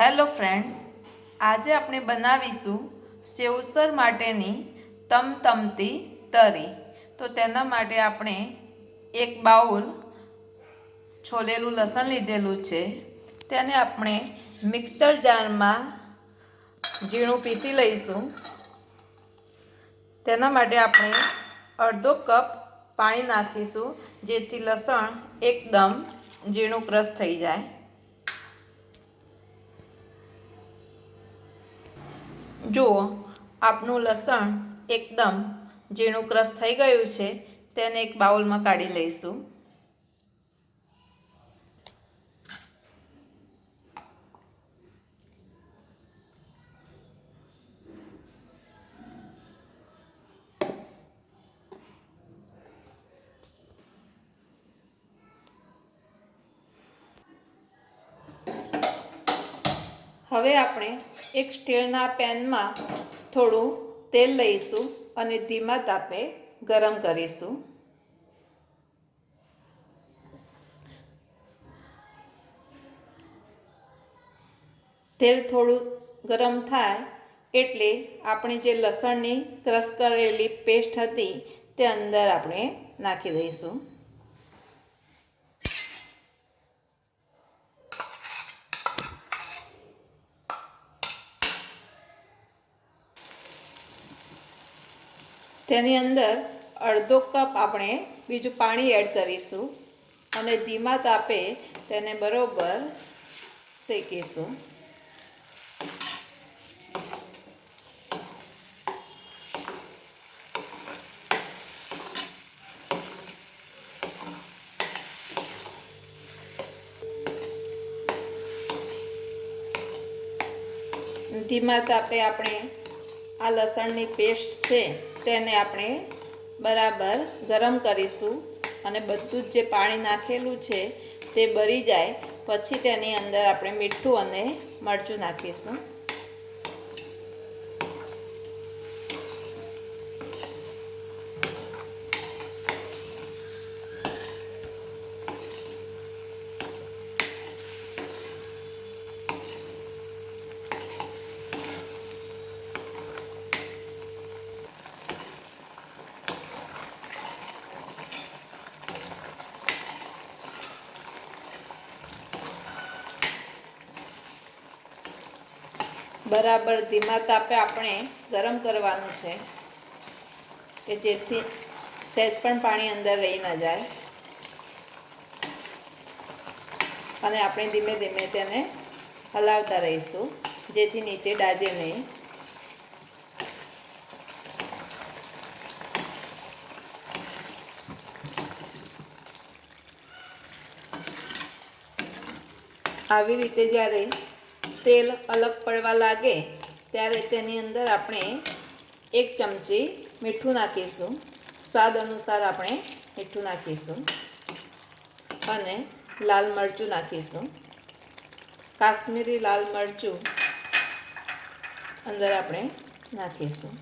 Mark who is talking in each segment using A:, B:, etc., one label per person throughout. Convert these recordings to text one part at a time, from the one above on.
A: Hello friends, આજે આપણે બનાવીશું સેવસર માટેની તમતમતી તરી. તો તેના માટે આપણે એક બાઉલ છોલેલું લસણ લીધેલું છે. તેને આપણે મિક્સર જારમાં ઝીણું પીસી લઈશું. તેના માટે આપણે અડધો કપ પાણી નાખીશું, જેથી લસણ એકદમ ઝીણું ક્રશ થઈ જાય. જુઓ આપનું લસણ એકદમ ઝીણું ક્રશ થઈ ગયું છે તેને એક બાઉલમાં કાઢી લઈશું. હવે આપણે એક સ્ટીલના પેનમાં થોડું તેલ લઈશું અને ધીમા તાપે ગરમ કરીશું. તેલ થોડું ગરમ થાય એટલે આપણે જે લસણની ક્રશ કરેલી પેસ્ટ હતી તે અંદર આપણે નાખી દઈશું. તેની અંદર અડધો કપ આપણે બીજું પાણી એડ કરીશું અને ધીમા તાપે તેને બરોબર શેકીશું. ધીમા તાપે આપણે આ લસણની પેસ્ટ છે તેને આપણે બરાબર ગરમ કરીશું અને બધું જ જે પાણી નાખેલું છે તે બળી જાય. પછી તેની અંદર આપણે મીઠું અને મરચું નાખીશું. બરાબર ધીમા તાપે આપણે ગરમ કરવાનું છે કે જેથી સહેજ પણ પાણી અંદર રહી ન જાય. અને આપણે ધીમે ધીમે તેને હલાવતા રહીશું, જેથી નીચે ડાજે નહીં. આવી રીતે જ્યારે તેલ અલગ પડવા લાગે, ત્યારે તેની અંદર આપણે એક ચમચી મીઠું નાખીશું. સ્વાદ અનુસાર આપણે મીઠું નાખીશું અને લાલ મરચું નાખીશું. કાશ્મીરી લાલ મરચું અંદર આપણે નાખીશું.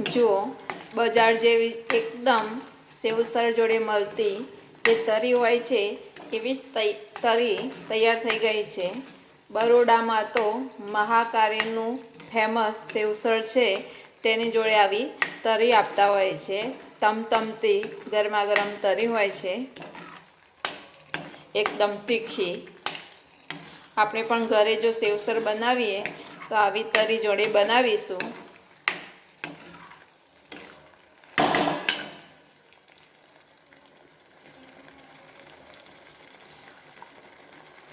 A: જુઓ, બજાર જેવી એકદમ સેવસર જોડે મળતી જે તરી હોય છે, એવી જ તરી તૈયાર થઈ ગઈ છે. બરોડામાં તો મહાકારીનું ફેમસ સેવસર છે, તેની જોડે આવી તરી આપતા હોય છે. તમતમતી ગરમા ગરમ તરી હોય છે. એકદમ તીખી. આપણે પણ ઘરે જો સેવસર બનાવીએ, તો આવી તરી જોડે બનાવીશું.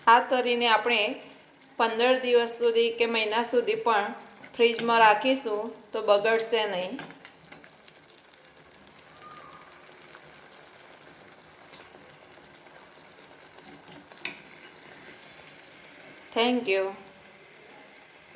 A: આ તરીને આપણે પંદર દિવસ સુધી કે મહિના સુધી પણ ફ્રીજમાં રાખીશું તો બગડશે નહીં. Thank you